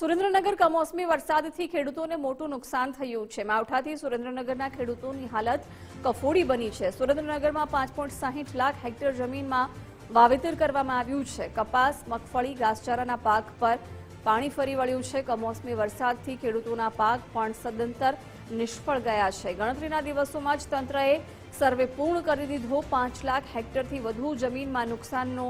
સુરેન્દ્રનગર કમોસમી વરસાદથી ખેડૂતોને મોટું નુકસાન થયું છે. માવઠાથી સુરેન્દ્રનગરના ખેડૂતોની હાલત કફોડી બની છે. સુરેન્દ્રનગરમાં પાંચ લાખ હેક્ટર જમીનમાં વાવેતર કરવામાં આવ્યું છે. કપાસ, મગફળી, ઘાસચારાના પાક પર પાણી ફરી વળ્યું છે. કમોસમી વરસાદથી ખેડૂતોના પાક પણ સદંતર નિષ્ફળ ગયા છે. ગણતરીના દિવસોમાં જ તંત્રએ સર્વે પૂર્ણ કરી દીધો. પાંચ લાખ હેક્ટરથી વધુ જમીનમાં નુકસાનનો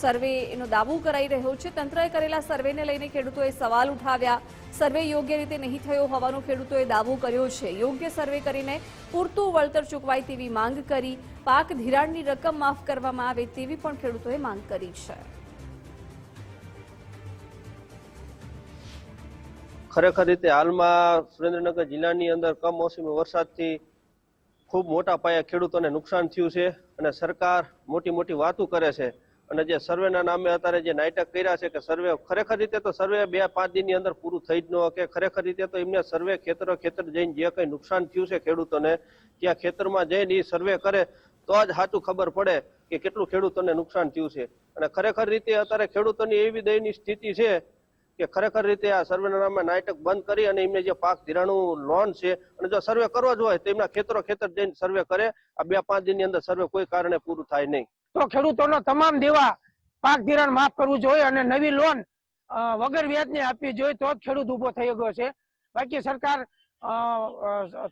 સર્વેનો દાવો કરાઈ રહ્યો છે. તંત્રએ કરેલા સર્વેને લઈને ખેડૂતોએ સવાલ ઉઠાવ્યા. સર્વે યોગ્ય રીતે નહીં થયો હોવાનો ખેડૂતોએ દાવો કર્યો છે. યોગ્ય સર્વે કરીને પૂરતું વળતર ચૂકવાય તેવી માંગ કરી. પાક ધિરાણની રકમ માફ કરવામાં આવે તેવી પણ ખેડૂતોએ માંગ કરી છે. ખરેખર રીતે હાલમાં સુરેન્દ્રનગર જિલ્લાની અંદર કમોસમી વરસાદથી ખૂબ મોટા પાયે ખેડૂતોને નુકસાન થયું છે અને સરકાર મોટી મોટી વાતો કરે છે. અને જે સર્વેના નામે અત્યારે જે નાટક કર્યા છે કે સર્વે ખરેખર રીતે તો સર્વે બે પાંચ દિનની અંદર પૂરું થઈ જ ન કે ખરેખર રીતે તો એમને સર્વે ખેતરો ખેતર જઈને જે કંઈ નુકસાન થયું છે ખેડૂતોને, ત્યાં ખેતરમાં જઈને એ સર્વે કરે તો જ સાચું ખબર પડે કે કેટલું ખેડૂતોને નુકસાન થયું છે. અને ખરેખર રીતે અત્યારે ખેડૂતોની એવી દયની સ્થિતિ છે કે ખરેખર રીતે આ સર્વેનામાં નામે નાટક બંધ કરી અને એમને જે પાક ધિરાણું લોન છે અને જો સર્વે કરવો જ હોય તો એમના ખેતરો ખેતર જઈને સર્વે કરે. આ બે પાંચ દિનની અંદર સર્વે કોઈ કારણે પૂરું થાય નહીં. તો ખેડૂતોનો તમામ દેવા પાક ધિરાણ માફ કરવું જોઈએ અને નવી લોન વગર વ્યાજને આપવી જોઈએ તો જ ખેડૂત ઊભો થઈ ગયો છે. બાકી સરકાર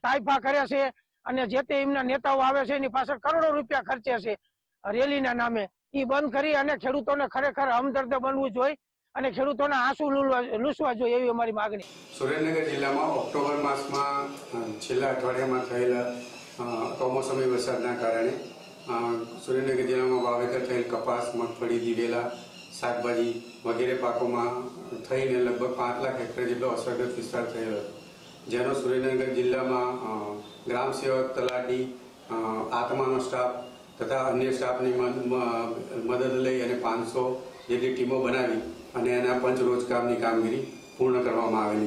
તાઇફા કરે છે અને જે તે એમના નેતાઓ આવે છે એની પાછળ કરોડો રૂપિયા ખર્ચે છે. રેલીના નામે. એ બંધ કરી અને ખેડૂતોને ખરેખર હમદર્દ બનવું જોઈએ. અને ખેડૂતોના આંસુ લૂસવા જોઈએ એવી અમારી માગણી. સુરેન્દ્રનગર જિલ્લામાં ઓક્ટોબર માસમાં છેલ્લા અઠવાડિયામાં થયેલા કમોસમી વરસાદના કારણે સુરેન્દ્રનગર જિલ્લામાં વાવેતર થયેલ કપાસ, મગફળી, દિવેલા, શાકભાજી વગેરે પાકોમાં થઈને લગભગ પાંચ લાખ હેક્ટર જેટલો અસરગ્રસ્ત વિસ્તાર થયેલો જેનો સુરેન્દ્રનગર જિલ્લામાં ગ્રામ સેવક તલાટી આત્માનો સ્ટાફ તથા અન્ય સ્ટાફની મદદ લઈ અને પાંચસો જેટલી ટીમો બનાવી અને એના પંચ રોજગારની કામગીરી પૂર્ણ કરવામાં આવેલી